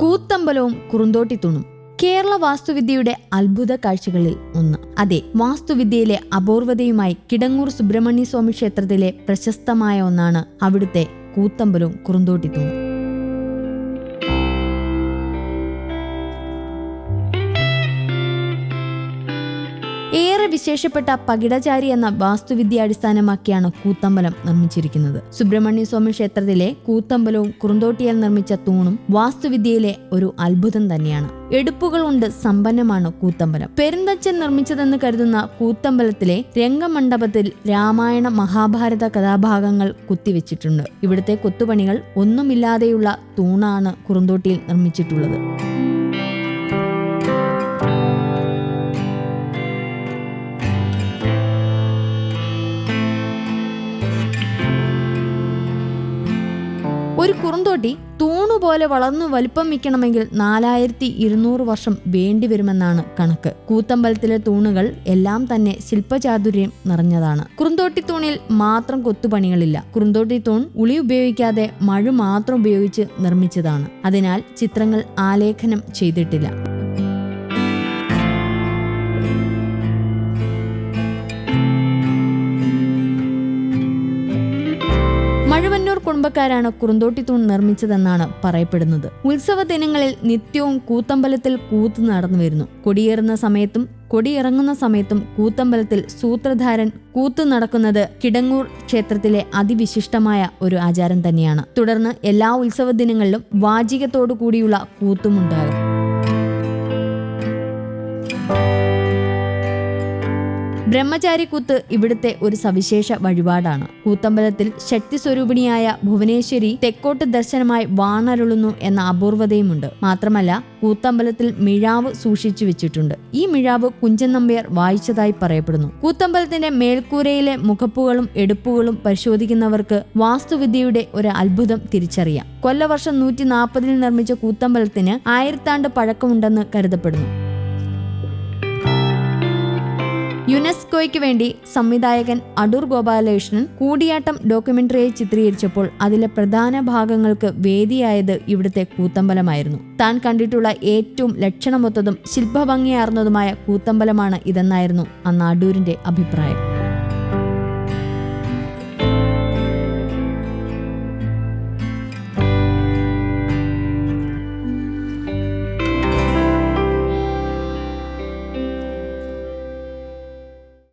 കൂത്തമ്പലവും കുറുന്തോട്ടിത്തൂണും കേരള വാസ്തുവിദ്യയുടെ അത്ഭുത കാഴ്ചകളിൽ ഒന്ന്. അതെ വാസ്തുവിദ്യയിലെ അപൂർവതയുമായി കിടങ്ങൂർ സുബ്രഹ്മണ്യ സ്വാമി ക്ഷേത്രത്തിലെ പ്രശസ്തമായ ഒന്നാണ് അവിടുത്തെ കൂത്തമ്പലവും കുറുന്തോട്ടിത്തൂണും. ഏറെ വിശേഷപ്പെട്ട പകിടചാരി എന്ന വാസ്തുവിദ്യ അടിസ്ഥാനമാക്കിയാണ് കൂത്തമ്പലം നിർമ്മിച്ചിരിക്കുന്നത്. സുബ്രഹ്മണ്യ സ്വാമി ക്ഷേത്രത്തിലെ കൂത്തമ്പലവും കുറുന്തോട്ടിയാൽ നിർമ്മിച്ച തൂണും വാസ്തുവിദ്യയിലെ ഒരു അത്ഭുതം തന്നെയാണ്. എടുപ്പുകൾ കൊണ്ട് സമ്പന്നമാണ് കൂത്തമ്പലം. പെരുന്തച്ചൻ നിർമ്മിച്ചതെന്ന് കരുതുന്ന കൂത്തമ്പലത്തിലെ രംഗമണ്ഡപത്തിൽ രാമായണ മഹാഭാരത കഥാഭാഗങ്ങൾ കുത്തിവെച്ചിട്ടുണ്ട്. ഇവിടുത്തെ കൊത്തുപണികൾ ഒന്നുമില്ലാതെയുള്ള തൂണാണ് കുറുന്തോട്ടിയിൽ നിർമ്മിച്ചിട്ടുള്ളത്. ഒരു കുറുന്തോട്ടി തൂണുപോലെ വളർന്നു വലിപ്പം വയ്ക്കണമെങ്കിൽ നാലായിരത്തി ഇരുന്നൂറ് വർഷം വേണ്ടിവരുമെന്നാണ് കണക്ക്. കൂത്തമ്പലത്തിലെ തൂണുകൾ എല്ലാം തന്നെ ശില്പചാതുര്യം നിറഞ്ഞതാണ്. കുറുന്തോട്ടി തൂണിൽ മാത്രം കൊത്തുപണികളില്ല. കുറുന്തോട്ടി തൂൺ ഉളി ഉപയോഗിക്കാതെ മഴ മാത്രം ഉപയോഗിച്ച് നിർമ്മിച്ചതാണ്. അതിനാൽ ചിത്രങ്ങൾ ആലേഖനം ചെയ്തിട്ടില്ല. മഴുവന്നൂർ കുറുന്തോട്ടി തൂൺ നിർമ്മിച്ചതെന്നാണ് പറയപ്പെടുന്നത്. ഉത്സവ ദിനങ്ങളിൽ നിത്യവും കൂത്തമ്പലത്തിൽ കൂത്ത് നടന്നു വരുന്നു. കൊടിയേറുന്ന സമയത്തും കൊടിയിറങ്ങുന്ന സമയത്തും കൂത്തമ്പലത്തിൽ സൂത്രധാരൻ കൂത്ത് നടക്കുന്നത് കിടങ്ങൂർ ക്ഷേത്രത്തിലെ അതിവിശിഷ്ടമായ ഒരു ആചാരം തന്നെയാണ്. തുടർന്ന് എല്ലാ ഉത്സവ ദിനങ്ങളിലും വാചികത്തോടു കൂടിയുള്ള കൂത്തുമുണ്ടാകും ബ്രഹ്മചാരി കൂത്ത് ഇവിടുത്തെ ഒരു സവിശേഷ വഴിപാടാണ്. കൂത്തമ്പലത്തിൽ ശക്തി സ്വരൂപിണിയായ ഭുവനേശ്വരി തെക്കോട്ട് ദർശനമായി വാണരുളുന്നു എന്ന അപൂർവതയുമുണ്ട്. മാത്രമല്ല കൂത്തമ്പലത്തിൽ മിഴാവ് സൂക്ഷിച്ചു വെച്ചിട്ടുണ്ട്. ഈ മിഴാവ് കുഞ്ചൻ നമ്പ്യാർ വായിച്ചതായി പറയപ്പെടുന്നു. കൂത്തമ്പലത്തിന്റെ മേൽക്കൂരയിലെ മുഖപ്പുകളും എടുപ്പുകളും പരിശോധിക്കുന്നവർക്ക് വാസ്തുവിദ്യയുടെ ഒരു അത്ഭുതം തിരിച്ചറിയാം. കൊല്ലവർഷം നൂറ്റി നാൽപ്പതിൽ നിർമ്മിച്ച കൂത്തമ്പലത്തിന് ആയിരത്താണ്ട് പഴക്കമുണ്ടെന്ന് കരുതപ്പെടുന്നു. യുനെസ്കോയ്ക്ക് വേണ്ടി സംവിധായകൻ അടൂർ ഗോപാലകൃഷ്ണൻ കൂടിയാട്ടം ഡോക്യുമെന്ററിയായി ചിത്രീകരിച്ചപ്പോൾ അതിലെ പ്രധാന ഭാഗങ്ങൾക്ക് വേദിയായത് ഇവിടുത്തെ കൂത്തമ്പലമായിരുന്നു. താൻ കണ്ടിട്ടുള്ള ഏറ്റവും ലക്ഷണമൊത്തതും ശില്പഭംഗിയാർന്നതുമായ കൂത്തമ്പലമാണ് ഇതെന്നായിരുന്നു അന്ന് അടൂരിന്റെ അഭിപ്രായം.